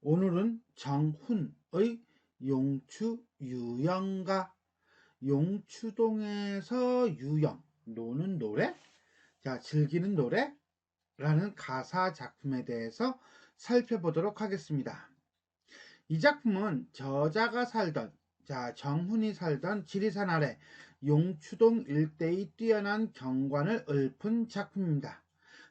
오늘은 정훈의 용추 유영가 용추동에서 유영 노는 노래 자 즐기는 노래 라는 가사 작품에 대해서 살펴보도록 하겠습니다. 이 작품은 저자가 살던 자 정훈이 살던 지리산 아래 용추동 일대의 뛰어난 경관을 읊은 작품입니다.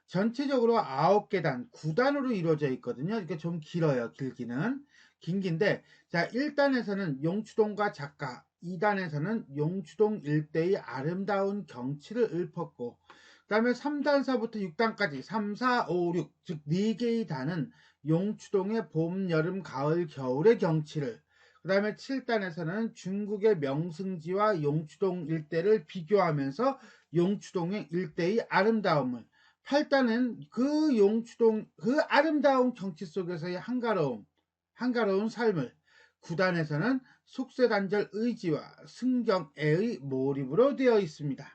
전체적으로 9계단, 9단으로 이루어져 있거든요. 이게 좀 길어요, 길기는. 긴 긴데, 자, 1단에서는 용추동과 작가, 2단에서는 용추동 일대의 아름다운 경치를 읊었고, 그 다음에 3단서부터 6단까지 3, 4, 5, 6, 즉 4개의 단은 용추동의 봄, 여름, 가을, 겨울의 경치를, 그 다음에 7단에서는 중국의 명승지와 용추동 일대를 비교하면서 용추동의 일대의 아름다움을, 8단은 그 용추동, 그 아름다운 경치 속에서의 한가로움, 한가로운 삶을, 9단에서는 속세단절 의지와 승경애의 몰입으로 되어 있습니다.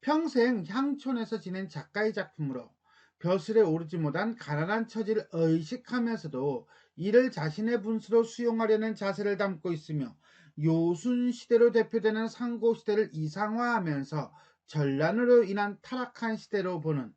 평생 향촌에서 지낸 작가의 작품으로 벼슬에 오르지 못한 가난한 처지를 의식하면서도 이를 자신의 분수로 수용하려는 자세를 담고 있으며 요순 시대로 대표되는 상고 시대를 이상화하면서 전란으로 인한 타락한 시대로 보는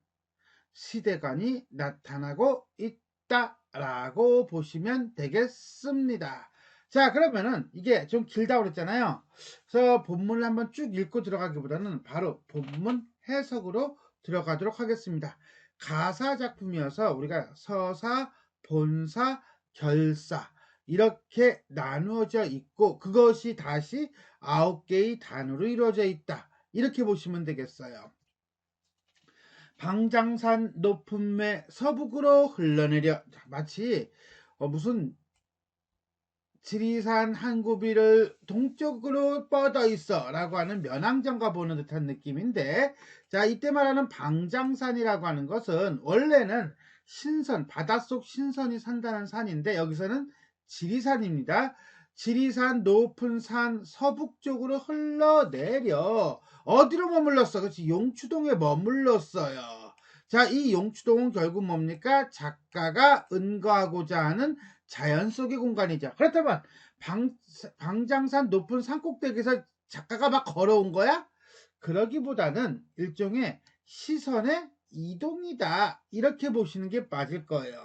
시대관이 나타나고 있다라고 보시면 되겠습니다. 자, 그러면은 이게 좀 길다고 그랬잖아요. 그래서 본문을 한번 쭉 읽고 들어가기보다는 바로 본문 해석으로 들어가도록 하겠습니다. 가사 작품이어서 우리가 서사, 본사, 결사 이렇게 나누어져 있고 그것이 다시 아홉 개의 단으로 이루어져 있다. 이렇게 보시면 되겠어요. 방장산 매 서북으로 흘러내려 마치 어, 무슨 지리산 한 구비를 동쪽으로 뻗어 있어 라고 하는 면왕정과 보는 듯한 느낌인데 자 이때 말하는 방장산이라고 하는 것은 원래는 신선 바닷속 신선이 산다는 산인데 여기서는 지리산입니다 지리산 높은 산 서북쪽으로 흘러내려 어디로 머물렀어? 그렇지 용추동에 머물렀어요. 자, 이 용추동은 결국 뭡니까? 작가가 은거하고자 하는 자연 속의 공간이죠. 그렇다면 방, 방장산 높은 산꼭대기에서 작가가 막 걸어온 거야? 그러기보다는 일종의 시선의 이동이다. 이렇게 보시는 게 맞을 거예요.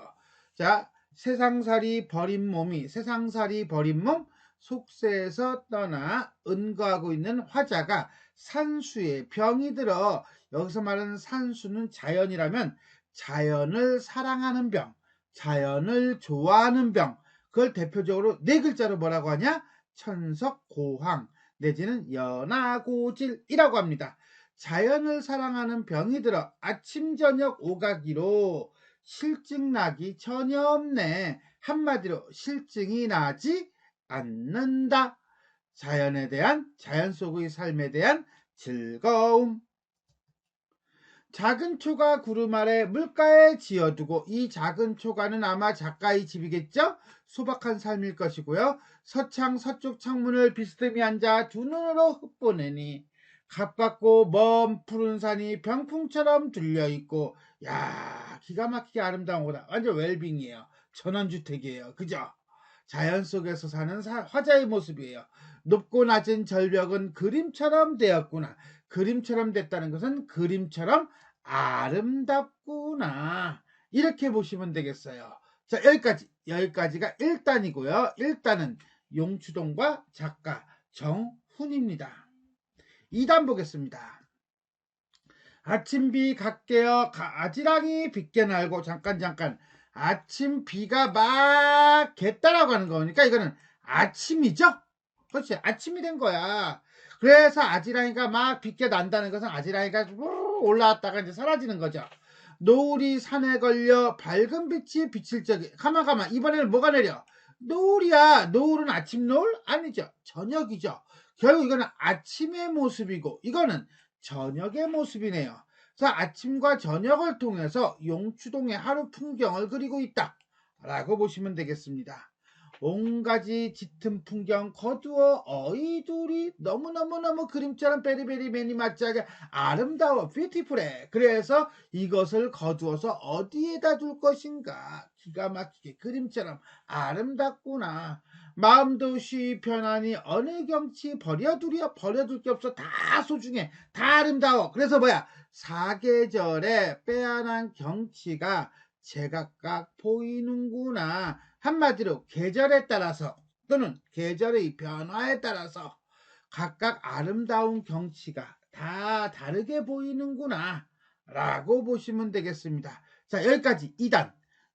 자, 세상살이 버린 몸이 세상살이 버린 몸 속세에서 떠나 은거하고 있는 화자가 산수에 병이 들어 여기서 말하는 산수는 자연이라면 자연을 사랑하는 병, 자연을 좋아하는 병, 그걸 대표적으로 네 글자로 뭐라고 하냐? 천석고황 내지는 연하고질이라고 합니다. 자연을 사랑하는 병이 들어 아침 저녁 오가기로 실증 나기 전혀 없네. 한마디로 실증이 나지 않는다. 자연에 대한 자연 속의 삶에 대한 즐거움. 작은 초가 구름 아래 물가에 지어두고 이 작은 초가는 아마 작가의 집이겠죠? 소박한 삶일 것이고요. 서창 서쪽 창문을 비스듬히 앉아 두 눈으로 흩보내니 가깝고 먼 푸른 산이 병풍처럼 들려있고 야 기가 막히게 아름다운 거다. 완전 웰빙이에요. 전원주택이에요. 그죠? 자연 속에서 사는 사, 화자의 모습이에요. 높고 낮은 절벽은 그림처럼 되었구나. 그림처럼 됐다는 것은 그림처럼 아름답구나. 이렇게 보시면 되겠어요. 자 여기까지. 여기까지가 1단이고요. 1단은 용추동과 작가 정훈입니다. 2단 보겠습니다. 아침 비갈게요 아지랑이 빗게 날고 잠깐 잠깐 아침 비가 막 겠다라고 하는 거니까 이거는 아침이죠? 그렇지 아침이 된 거야. 그래서 아지랑이가 막 빗게 난다는 것은 아지랑이가 올라왔다가 이제 사라지는 거죠. 노을이 산에 걸려 밝은 빛이 비칠 적에 가만 가만 이번에는 뭐가 내려? 노을이야. 노을은 아침 노을? 아니죠. 저녁이죠. 결국 이거는 아침의 모습이고 이거는 저녁의 모습이네요. 그래서 아침과 저녁을 통해서 용추동의 하루 풍경을 그리고 있다. 라고 보시면 되겠습니다. 온가지 짙은 풍경 거두어 어이둘이 너무너무너무 그림처럼 베리베리 매니 맛지하게 아름다워 뷰티풀해. 그래서 이것을 거두어서 어디에다 둘 것인가? 기가 막히게 그림처럼 아름답구나. 마음도 쉬 편안히 어느 경치 버려두려 버려둘 게 없어 다 소중해 다 아름다워. 그래서 뭐야? 사계절에 빼앗난 경치가 제각각 보이는구나 한마디로 계절에 따라서 또는 계절의 변화에 따라서 각각 아름다운 경치가 다 다르게 보이는구나 라고 보시면 되겠습니다. 자 여기까지 2단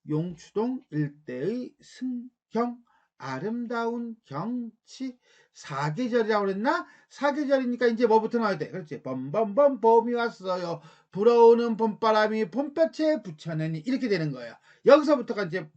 용추동 일대의 승경 아름다운 경치 사계절이라고 그랬나? 사계절이니까 이제 뭐부터 나와야 돼? 그렇지. 범범범 봄이 왔어요. 불어오는 봄바람이 봄볕에 붙여내니 이렇게 되는 거예요. 여기서부터가 이제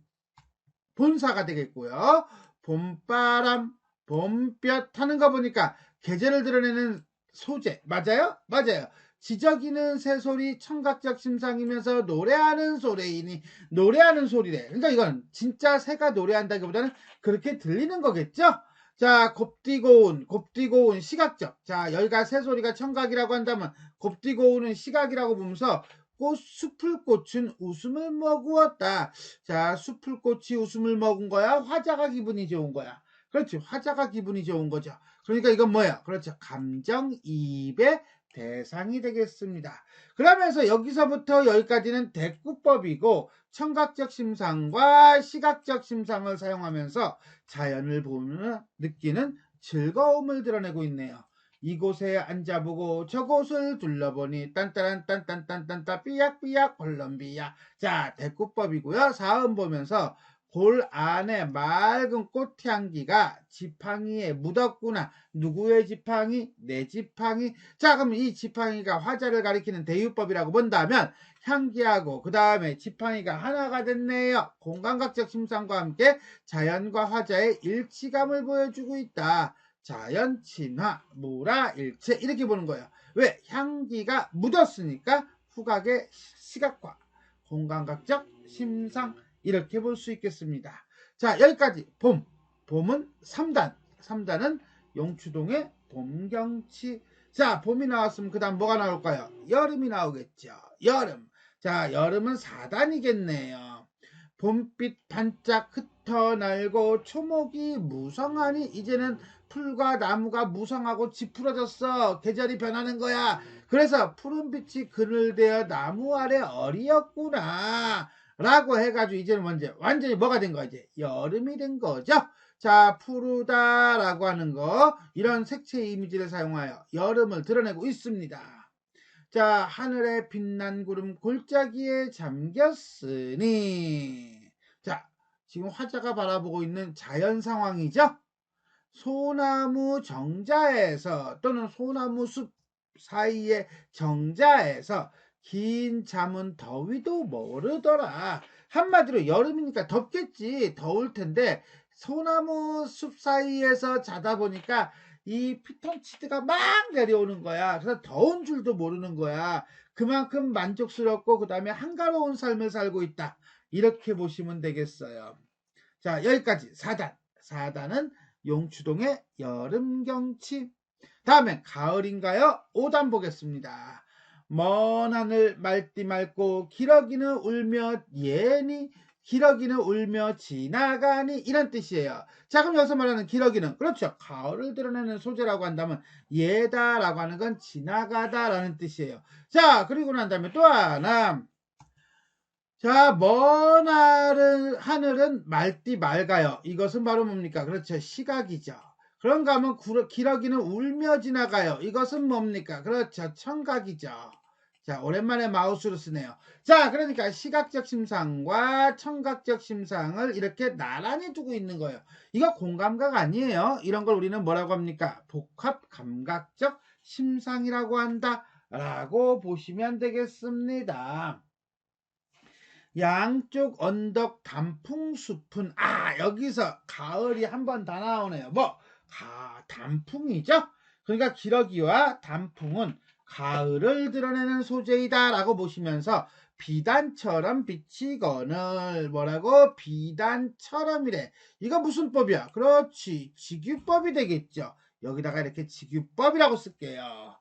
본사가 되겠고요. 봄바람, 봄볕 하는 거 보니까 계절을 드러내는 소재 맞아요? 맞아요. 지저귀는 새소리 청각적 심상이면서 노래하는 소리이니 노래하는 소리래. 그러니까 이건 진짜 새가 노래한다기보다는 그렇게 들리는 거겠죠? 자, 곱디고운, 곱디고운 시각적. 자, 여기가 새소리가 청각이라고 한다면 곱디고운은 시각이라고 보면서 꽃, 숲을꽃은 웃음을 머구었다. 자, 숲을꽃이 웃음을 먹은 거야? 화자가 기분이 좋은 거야. 그렇지. 화자가 기분이 좋은 거죠. 그러니까 이건 뭐야? 그렇죠. 감정이입의 대상이 되겠습니다. 그러면서 여기서부터 여기까지는 대꾸법이고 청각적 심상과 시각적 심상을 사용하면서 자연을 보면 느끼는 즐거움을 드러내고 있네요. 이곳에 앉아보고 저곳을 둘러보니 딴따란 딴딴딴딴따 삐약삐약 콜롬비아 자 대꾸법이고요. 사음 보면서 볼 안에 맑은 꽃향기가 지팡이에 묻었구나. 누구의 지팡이? 내 지팡이. 자, 그럼 이 지팡이가 화자를 가리키는 대유법이라고 본다면 향기하고 그 다음에 지팡이가 하나가 됐네요. 공간각적 심상과 함께 자연과 화자의 일치감을 보여주고 있다. 자연, 친화, 무라, 일체 이렇게 보는 거예요. 왜? 향기가 묻었으니까 후각의 시각과 공간각적 심상 이렇게 볼 수 있겠습니다. 자, 여기까지 봄. 봄은 3단. 3단은 용추동의 봄경치. 자, 봄이 나왔으면 그 다음 뭐가 나올까요? 여름이 나오겠죠. 여름. 자, 여름은 4단이겠네요. 봄빛 반짝 흩어날고 초목이 무성하니 이제는 풀과 나무가 무성하고 지푸러졌어. 계절이 변하는 거야. 그래서 푸른빛이 그늘되어 나무 아래 어리였구나. 라고 해가지고 이제는 먼저 완전히 뭐가 된 거야 이제 여름이 된 거죠 자 푸르다 라고 하는 거 이런 색채 이미지를 사용하여 여름을 드러내고 있습니다 자 하늘에 빛난 구름 골짜기에 잠겼으니 자 지금 화자가 바라보고 있는 자연 상황이죠 소나무 정자에서 또는 소나무 숲 사이의 정자에서 긴 잠은 더위도 모르더라. 한마디로 여름이니까 덥겠지. 더울 텐데 소나무 숲 사이에서 자다 보니까 이 피톤치드가 막 내려오는 거야. 그래서 더운 줄도 모르는 거야. 그만큼 만족스럽고 그 다음에 한가로운 삶을 살고 있다. 이렇게 보시면 되겠어요. 자 여기까지 4단. 4단은 용추동의 여름 경치. 다음에 가을인가요? 5단 보겠습니다. 먼 하늘 말띠 맑고 기러기는 울며 예니 기러기는 울며 지나가니 이런 뜻이에요. 자 그럼 여기서 말하는 기러기는 그렇죠. 가을을 드러내는 소재라고 한다면 예다라고 하는 건 지나가다라는 뜻이에요. 자 그리고 난 다음에 또 하나 자, 먼 하늘, 하늘은 말띠 맑아요. 이것은 바로 뭡니까? 그렇죠. 시각이죠. 그런가 하면 기러기는 울며 지나가요. 이것은 뭡니까? 그렇죠. 청각이죠. 자, 오랜만에 마우스로 쓰네요. 자, 그러니까 시각적 심상과 청각적 심상을 이렇게 나란히 두고 있는 거예요. 이거 공감각 아니에요. 이런 걸 우리는 뭐라고 합니까? 복합 감각적 심상이라고 한다. 라고 보시면 되겠습니다. 양쪽 언덕 단풍 숲은 아 여기서 가을이 한 번 다 나오네요. 뭐 가, 단풍이죠. 그러니까 기러기와 단풍은 가을을 드러내는 소재이다 라고 보시면서 비단처럼 비치거늘 뭐라고 비단처럼이래. 이거 무슨 법이야? 그렇지. 직유법이 되겠죠. 여기다가 이렇게 직유법이라고 쓸게요.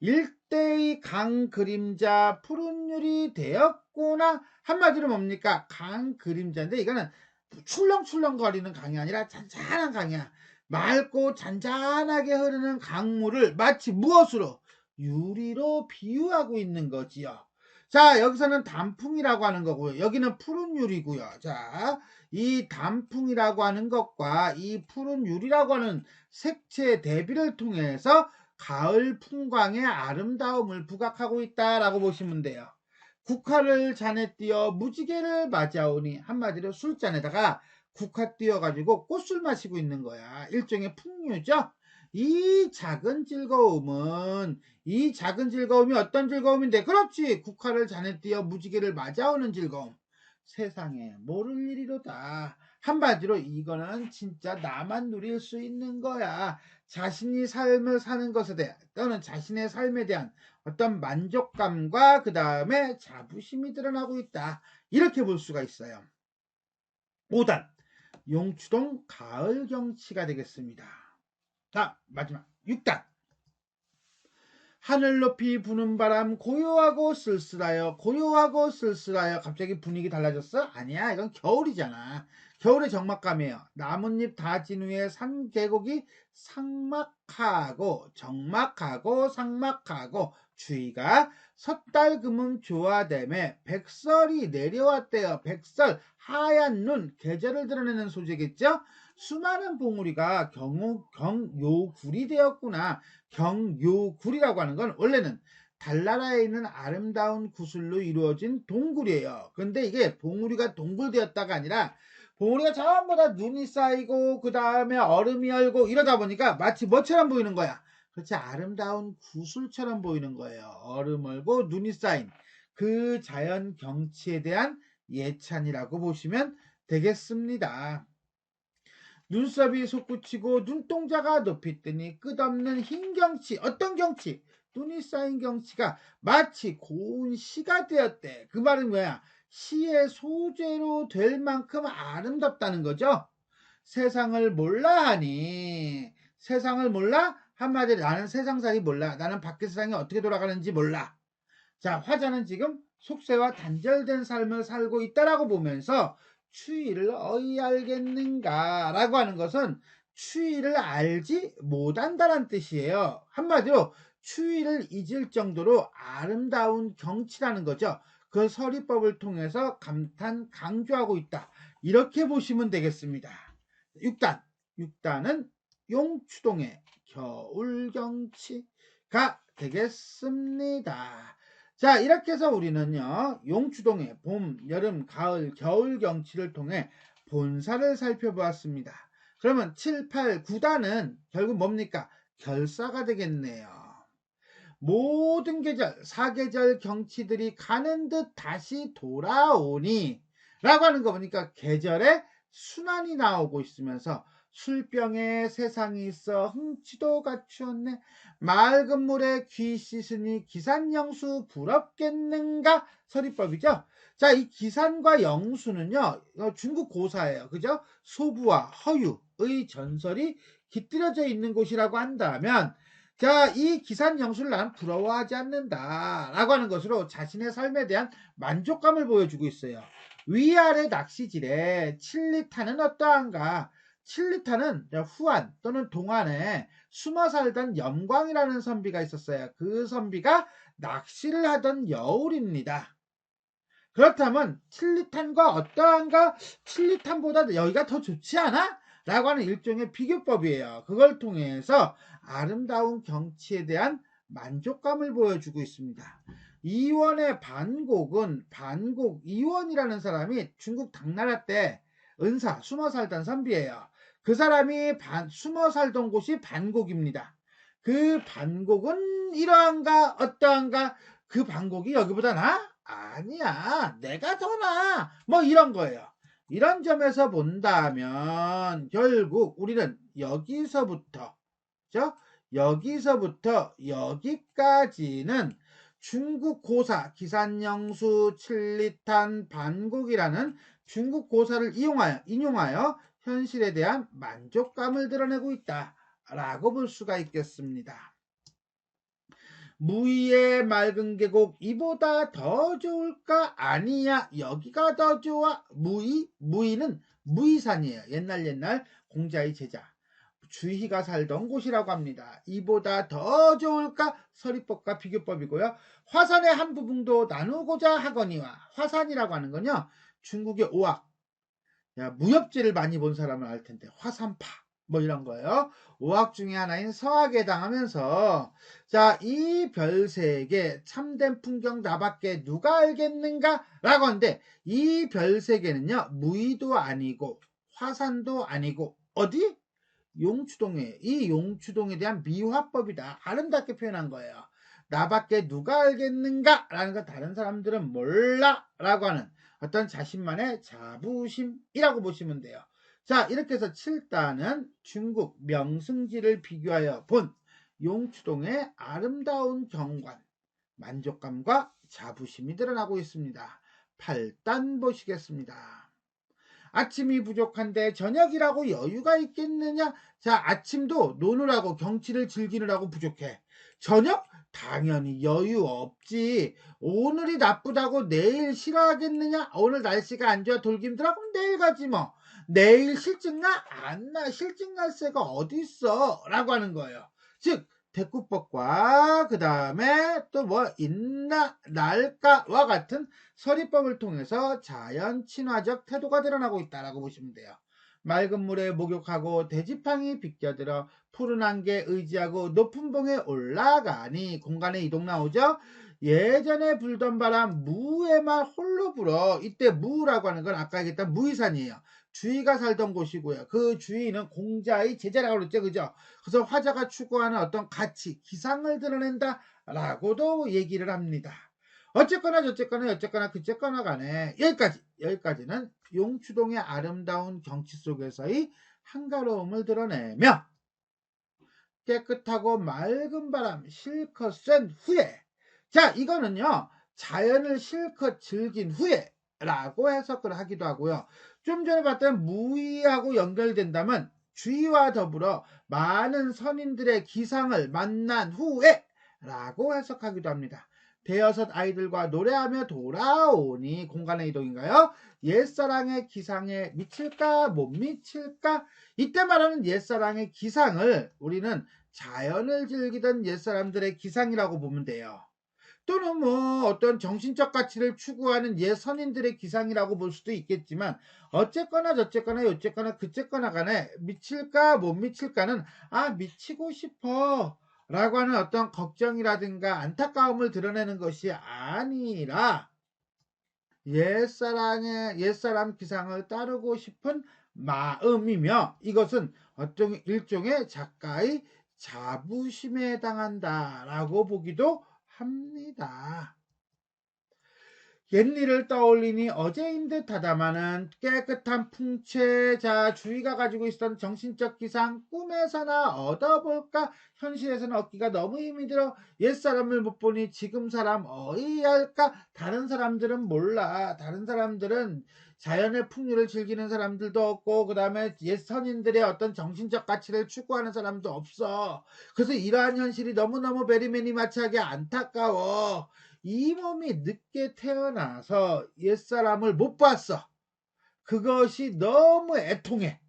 일대의 강 그림자 푸른 유리 되었구나. 한마디로 뭡니까? 강 그림자인데 이거는 출렁출렁 거리는 강이 아니라 잔잔한 강이야. 맑고 잔잔하게 흐르는 강물을 마치 무엇으로? 유리로 비유하고 있는 거지요. 자, 여기서는 단풍이라고 하는 거고요. 여기는 푸른 유리고요. 자, 이 단풍이라고 하는 것과 이 푸른 유리라고 하는 색채 대비를 통해서 가을 풍광의 아름다움을 부각하고 있다라고 보시면 돼요. 국화를 잔에 띄어 무지개를 맞아오니 한마디로 술잔에다가 국화 띄어가지고 꽃술 마시고 있는 거야. 일종의 풍류죠. 이 작은 즐거움은 이 작은 즐거움이 어떤 즐거움인데? 그렇지. 국화를 잔에 띄어 무지개를 맞아오는 즐거움. 세상에 모를 일이로다. 한마디로 이거는 진짜 나만 누릴 수 있는 거야. 자신이 삶을 사는 것에 대한 또는 자신의 삶에 대한 어떤 만족감과 그 다음에 자부심이 드러나고 있다. 이렇게 볼 수가 있어요. 5단 용추동 가을 경치가 되겠습니다 자, 마지막. 6단. 하늘 높이 부는 바람 고요하고 쓸쓸하여 고요하고 쓸쓸하여 갑자기 분위기 달라졌어? 아니야 이건 겨울이잖아. 겨울의 정막감이에요. 나뭇잎 다 진 후에 산 계곡이 상막하고 정막하고 상막하고 주위가 섣달 금음 조화됨에 백설이 내려왔대요. 백설 하얀 눈 계절을 드러내는 소재겠죠 수많은 봉우리가 경우, 경요굴이 되었구나. 경요굴이라고 하는 건 원래는 달나라에 있는 아름다운 구슬로 이루어진 동굴이에요. 근데 이게 봉우리가 동굴되었다가 아니라 봉우리가 전부 다 눈이 쌓이고 그 다음에 얼음이 얼고 이러다 보니까 마치 뭐처럼 보이는 거야. 그렇지 아름다운 구슬처럼 보이는 거예요. 얼음 얼고 눈이 쌓인 그 자연 경치에 대한 예찬이라고 보시면 되겠습니다. 눈썹이 솟구치고 눈동자가 높이 뜨니 끝없는 흰 경치 어떤 경치? 눈이 쌓인 경치가 마치 고운 시가 되었대. 그 말은 뭐야? 시의 소재로 될 만큼 아름답다는 거죠? 세상을 몰라 하니. 세상을 몰라? 한마디로 나는 세상살이 몰라. 나는 밖의 세상이 어떻게 돌아가는지 몰라. 자 화자는 지금 속세와 단절된 삶을 살고 있다라고 보면서 추위를 어이 알겠는가 라고 하는 것은 추위를 알지 못한다는 뜻이에요. 한마디로 추위를 잊을 정도로 아름다운 경치라는 거죠. 그 서리법을 통해서 감탄 강조하고 있다. 이렇게 보시면 되겠습니다. 6단. 6단은 용추동의 겨울 경치가 되겠습니다. 자, 이렇게 해서 우리는요, 용추동의 봄, 여름, 가을, 겨울 경치를 통해 본사를 살펴보았습니다. 그러면 7, 8, 9단은 결국 뭡니까? 결사가 되겠네요. 모든 계절, 사계절 경치들이 가는 듯 다시 돌아오니 라고 하는 거 보니까 계절에 순환이 나오고 있으면서 술병에 세상이 있어 흥치도 갖추었네. 맑은 물에 귀 씻으니 기산영수 부럽겠는가? 서리법이죠. 자, 이 기산과 영수는요, 중국 고사예요. 그죠? 소부와 허유의 전설이 깃들여져 있는 곳이라고 한다면, 자, 이 기산 영수를 나는 부러워하지 않는다. 라고 하는 것으로 자신의 삶에 대한 만족감을 보여주고 있어요. 위아래 낚시질에 칠리타는 어떠한가? 칠리타는 후안 또는 동안에 숨어 살던 염광이라는 선비가 있었어요. 그 선비가 낚시를 하던 여울입니다. 그렇다면 칠리탄과 어떠한가 칠리탄보다 여기가 더 좋지 않아? 라고 하는 일종의 비교법이에요. 그걸 통해서 아름다운 경치에 대한 만족감을 보여주고 있습니다. 이원의 반곡은 반곡 이원이라는 사람이 중국 당나라 때 은사 숨어 살던 선비예요. 그 사람이 반, 숨어 살던 곳이 반곡입니다. 그 반곡은 이러한가 어떠한가 그 반곡이 여기보다 나? 아니야 내가 더 나. 뭐 이런 거예요. 이런 점에서 본다면 결국 우리는 여기서부터 죠? 여기서부터 여기까지는 중국 고사 기산영수 칠리탄 반곡이라는 중국 고사를 이용하여 인용하여 현실에 대한 만족감을 드러내고 있다 라고 볼 수가 있겠습니다. 무의의 맑은 계곡 이보다 더 좋을까? 아니야 여기가 더 좋아 무의 무의는 무의산이에요 옛날 옛날 공자의 제자 주희가 살던 곳이라고 합니다 이보다 더 좋을까? 서리법과 비교법이고요 화산의 한 부분도 나누고자 하거니와 화산이라고 하는 건요 중국의 오학 야, 무협지를 많이 본 사람은 알 텐데 화산파 뭐 이런 거예요. 오학 중에 하나인 서학에 당하면서 자, 이 별세계 참된 풍경 나밖에 누가 알겠는가? 라고 하는데 이 별세계는요. 무의도 아니고 화산도 아니고 어디? 용추동에 이 용추동에 대한 미화법이다. 아름답게 표현한 거예요. 나밖에 누가 알겠는가? 라는 거 다른 사람들은 몰라 라고 하는 어떤 자신만의 자부심이라고 보시면 돼요. 자, 이렇게 해서 7단은 중국 명승지를 비교하여 본 용추동의 아름다운 경관, 만족감과 자부심이 드러나고 있습니다. 8단 보시겠습니다. 아침이 부족한데 저녁이라고 여유가 있겠느냐? 자, 아침도 노느라고 경치를 즐기느라고 부족해. 저녁? 당연히 여유 없지. 오늘이 나쁘다고 내일 싫어하겠느냐? 오늘 날씨가 안 좋아 돌기 힘들어? 그럼 내일 가지 뭐. 내일 실증나? 안 나. 실증 날 새가 어딨어? 라고 하는 거예요. 즉, 대꾸법과 그 다음에 또 뭐 있나 날까와 같은 서리법을 통해서 자연 친화적 태도가 드러나고 있다라고 보시면 돼요. 맑은 물에 목욕하고 대지팡이 비껴들어 푸른 안개 의지하고 높은 봉에 올라가니 공간의 이동 나오죠. 예전에 불던 바람 무에만 홀로 불어 이때 무라고 하는 건 아까 얘기했던 무의산이에요. 주의가 살던 곳이고요. 그 주의는 공자의 제자라고 그랬죠. 그죠? 그래서 화자가 추구하는 어떤 가치, 기상을 드러낸다 라고도 얘기를 합니다. 어쨌거나 저쨌거나 어쨌거나 그쨌거나 간에 여기까지 여기까지는 용추동의 아름다운 경치 속에서의 한가로움을 드러내며 깨끗하고 맑은 바람 실컷 쐰 후에 자 이거는요 자연을 실컷 즐긴 후에 라고 해석을 하기도 하고요. 좀 전에 봤던 무의하고 연결된다면 주의와 더불어 많은 선인들의 기상을 만난 후에 라고 해석하기도 합니다 대여섯 아이들과 노래하며 돌아오니 공간의 이동인가요? 옛사랑의 기상에 미칠까 못 미칠까? 이때 말하는 옛사랑의 기상을 우리는 자연을 즐기던 옛사람들의 기상이라고 보면 돼요. 또는 뭐 어떤 정신적 가치를 추구하는 옛 선인들의 기상이라고 볼 수도 있겠지만 어쨌거나 저쨌거나 어쨌거나 그쨌거나 간에 미칠까 못 미칠까는 아 미치고 싶어 라고 하는 어떤 걱정이라든가 안타까움을 드러내는 것이 아니라 옛사랑의 옛사람 기상을 따르고 싶은 마음이며 이것은 어떤 일종의 작가의 자부심에 해당한다라고 보기도 합니다. 옛일을 떠올리니 어제인 듯 하다마는 깨끗한 풍채, 자, 주위가 가지고 있었던 정신적 기상, 꿈에서나 얻어볼까? 현실에서는 얻기가 너무 힘이 들어 옛사람을 못 보니 지금 사람 어이할까? 다른 사람들은 몰라. 다른 사람들은 자연의 풍류를 즐기는 사람들도 없고, 그 다음에 옛 선인들의 어떤 정신적 가치를 추구하는 사람도 없어. 그래서 이러한 현실이 너무너무 베리메니 마치하게 안타까워. 이 몸이 늦게 태어나서 옛사람을 못 봤어. 그것이 너무 애통해.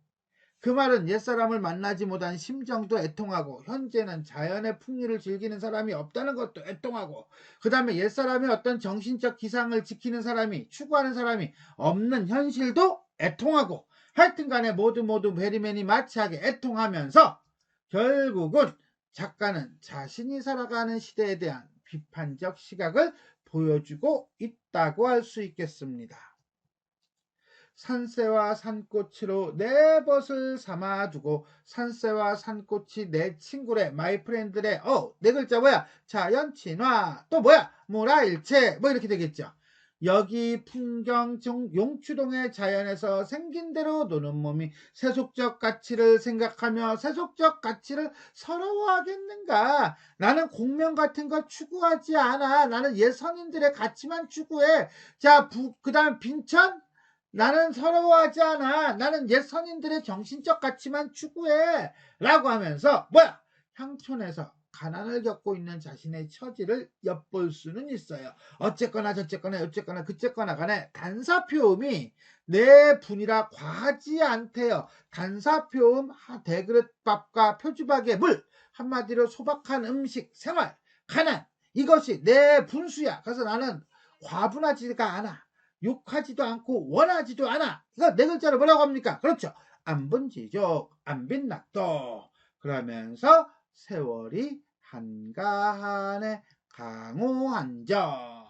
그 말은 옛사람을 만나지 못한 심정도 애통하고 현재는 자연의 풍류를 즐기는 사람이 없다는 것도 애통하고 그 다음에 옛사람의 어떤 정신적 기상을 지키는 사람이 추구하는 사람이 없는 현실도 애통하고 하여튼 간에 모두 모두 베리맨이 마치하게 애통하면서 결국은 작가는 자신이 살아가는 시대에 대한 비판적 시각을 보여주고 있다고 할 수 있겠습니다. 산새와 산꽃으로 내 벗을 삼아두고 산새와 산꽃이 내 친구래 마이 프렌드래 어네 글자 뭐야? 자연 친화. 또 뭐야? 문화일체. 뭐 이렇게 되겠죠 여기 풍경 정- 용추동의 자연에서 생긴 대로 노는 몸이 세속적 가치를 생각하며 세속적 가치를 서러워하겠는가? 나는 공명 같은 거 추구하지 않아. 나는 옛 선인들의 가치만 추구해. 자, 부, 그 다음 빈천? 나는 서러워하지 않아. 나는 옛 선인들의 정신적 가치만 추구해. 라고 하면서, 뭐야? 향촌에서 가난을 겪고 있는 자신의 처지를 엿볼 수는 있어요. 어쨌거나 저쨌거나 어쨌거나 그쨌거나 간에 단사표음이 내 분이라 과하지 않대요. 단사표음 하- 대그릇밥과 표주박의 물 한마디로 소박한 음식 생활 가난 이것이 내 분수야. 그래서 나는 과분하지가 않아. 욕하지도 않고 원하지도 않아. 이거 네 글자로 뭐라고 합니까? 그렇죠. 안분지족 안빈낙도 그러면서 세월이 한가하네 강호한정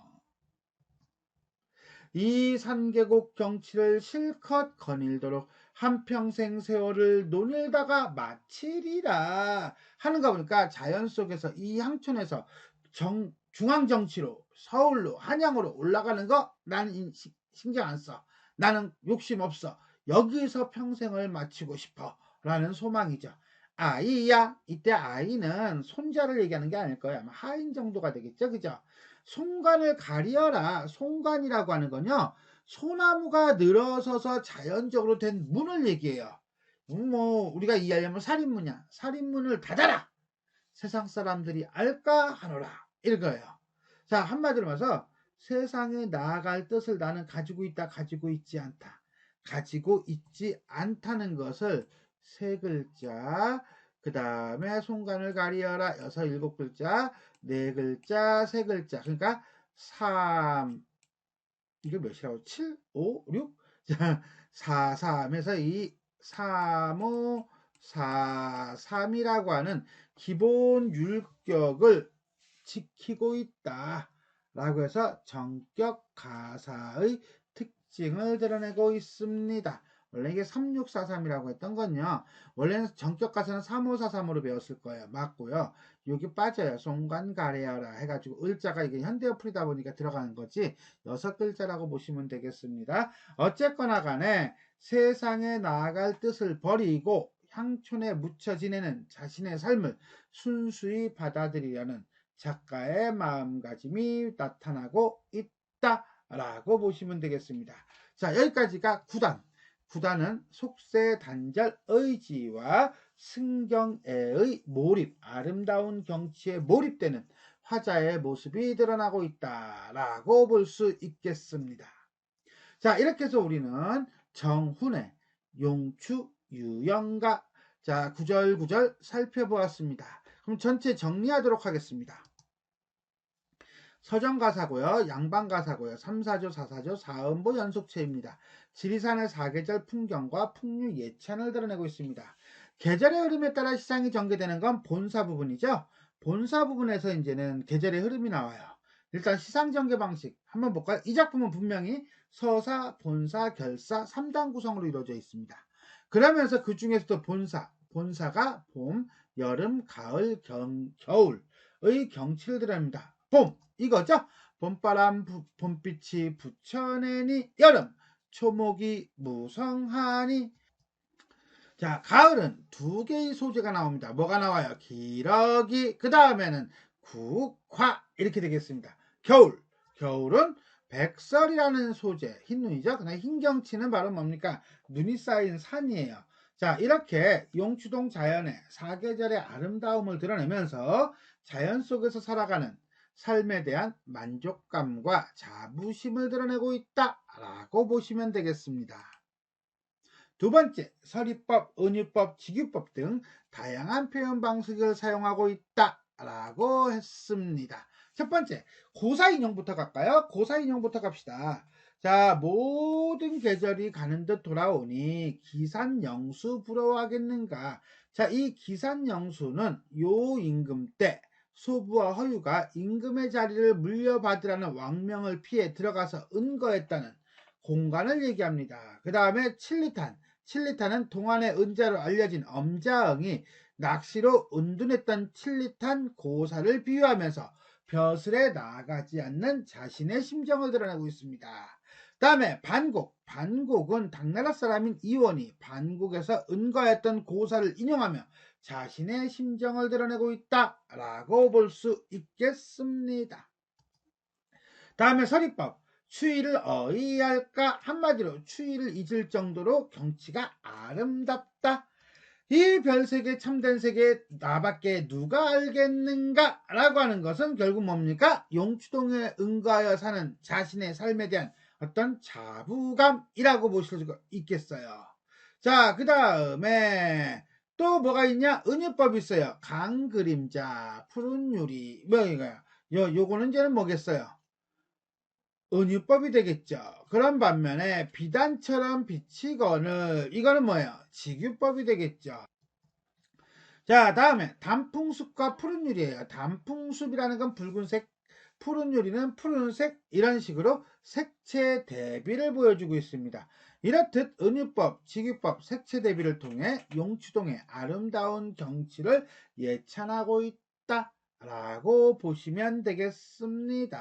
이 산계곡 경치를 실컷 거닐도록 한평생 세월을 논일다가 마치리라 하는가 보니까 자연 속에서 이 향촌에서 정, 중앙정치로 서울로 한양으로 올라가는 거 나는 신경 안 써. 나는 욕심 없어. 여기서 평생을 마치고 싶어. 라는 소망이죠. 아이야. 이때 아이는 손자를 얘기하는 게 아닐 거예요. 아마 하인 정도가 되겠죠. 그죠? 송간을 가리어라. 송간이라고 하는 건요. 소나무가 늘어서서 자연적으로 된 문을 얘기해요. 음, 뭐 우리가 이해하려면 살인문이야. 살인문을 닫아라. 세상 사람들이 알까 하노라. 이거예요. 자 한마디로 말해서 세상에 나아갈 뜻을 나는 가지고 있다 가지고 있지 않다. 가지고 있지 않다는 것을 세 글자, 그 다음에 송간을 가리어라 여섯 일곱 글자, 네 글자, 세 글자. 그러니까 3 이게 몇이라고? 7, 5, 6? 자, 4, 3에서 이 3, 5, 4, 3이라고 하는 기본 율격을 지키고 있다. 라고 해서 정격 가사의 특징을 드러내고 있습니다. 원래 이게 3643이라고 했던 건요. 원래는 정격 가사는 3543으로 배웠을 거예요. 맞고요. 여기 빠져요. 송관 가래어라 해가지고 을자가 이게 현대어 풀이다 보니까 들어가는 거지. 여섯 글자라고 보시면 되겠습니다. 어쨌거나 간에 세상에 나아갈 뜻을 버리고 향촌에 묻혀 지내는 자신의 삶을 순수히 받아들이려는 작가의 마음가짐이 나타나고 있다라고 보시면 되겠습니다. 자, 여기까지가 구단. 구단은 속세 단절 의지와 승경애의 몰입, 아름다운 경치에 몰입되는 화자의 모습이 드러나고 있다라고 볼 수 있겠습니다. 자, 이렇게 해서 우리는 정훈의 용추, 유영가, 자, 구절구절 살펴보았습니다. 그럼 전체 정리하도록 하겠습니다. 서정가사고요. 양반가사고요. 3사조, 4사조, 4음보 연속체입니다. 지리산의 사계절 풍경과 풍류 예찬을 드러내고 있습니다. 계절의 흐름에 따라 시상이 전개되는 건 본사 부분이죠. 본사 부분에서 이제는 계절의 흐름이 나와요. 일단 시상 전개 방식 한번 볼까요? 이 작품은 분명히 서사, 본사, 결사 3단 구성으로 이루어져 있습니다. 그러면서 그 중에서도 본사, 본사가 봄, 여름, 가을, 경, 겨울의 경치를 드러냅니다. 봄, 이거죠? 봄바람, 부, 봄빛이 부쳐내니 여름, 초목이 무성하니 자, 가을은 두 개의 소재가 나옵니다. 뭐가 나와요? 기러기, 그 다음에는 국화 이렇게 되겠습니다. 겨울, 겨울은 백설이라는 소재, 흰 눈이죠. 그다음 흰 경치는 바로 뭡니까? 눈이 쌓인 산이에요. 자, 이렇게 용추동 자연의 사계절의 아름다움을 드러내면서 자연 속에서 살아가는 삶에 대한 만족감과 자부심을 드러내고 있다라고 보시면 되겠습니다. 두 번째, 서리법, 은유법, 직유법 등 다양한 표현 방식을 사용하고 있다라고 했습니다. 첫 번째, 고사인형부터 갈까요? 고사인형부터 갑시다. 자, 모든 계절이 가는 듯 돌아오니 기산영수 부러워하겠는가? 자, 이 기산영수는 요 임금 때 소부와 허유가 임금의 자리를 물려받으라는 왕명을 피해 들어가서 은거했다는 공간을 얘기합니다. 그 다음에 칠리탄. 칠리탄은 동안의 은자로 알려진 엄자응이 낚시로 은둔했던 칠리탄 고사를 비유하면서 벼슬에 나아가지 않는 자신의 심정을 드러내고 있습니다. 다음에 반곡. 반곡은 당나라 사람인 이원이 반곡에서 은거했던 고사를 인용하며 자신의 심정을 드러내고 있다라고 볼 수 있겠습니다. 다음에 서리법. 추위를 어이할까 한마디로 추위를 잊을 정도로 경치가 아름답다. 이 별세계 참된 세계 나밖에 누가 알겠는가? 라고 하는 것은 결국 뭡니까? 용추동에 응가하여 사는 자신의 삶에 대한 어떤 자부감이라고 보실 수가 있겠어요. 자, 그 다음에 또 뭐가 있냐? 은유법이 있어요. 강 그림자, 푸른 유리, 뭐 이거요? 요, 요거는 이제는 뭐겠어요? 은유법이 되겠죠. 그런 반면에 비단처럼 비치거늘 이거는 뭐예요? 직유법이 되겠죠. 자 다음에 단풍숲과 푸른 유리예요. 단풍숲이라는 건 붉은색, 푸른 유리는 푸른색 이런 식으로 색채 대비를 보여주고 있습니다. 이렇듯 은유법, 직유법, 색채 대비를 통해 용추동의 아름다운 경치를 예찬하고 있다 라고 보시면 되겠습니다.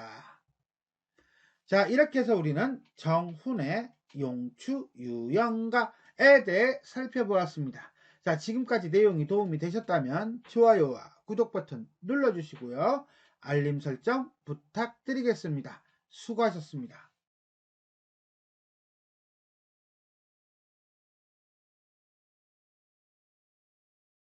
자, 이렇게 해서 우리는 정훈의 용추 유형가에 대해 살펴보았습니다. 자, 지금까지 내용이 도움이 되셨다면 좋아요와 구독 버튼 눌러주시고요. 알림 설정 부탁드리겠습니다. 수고하셨습니다.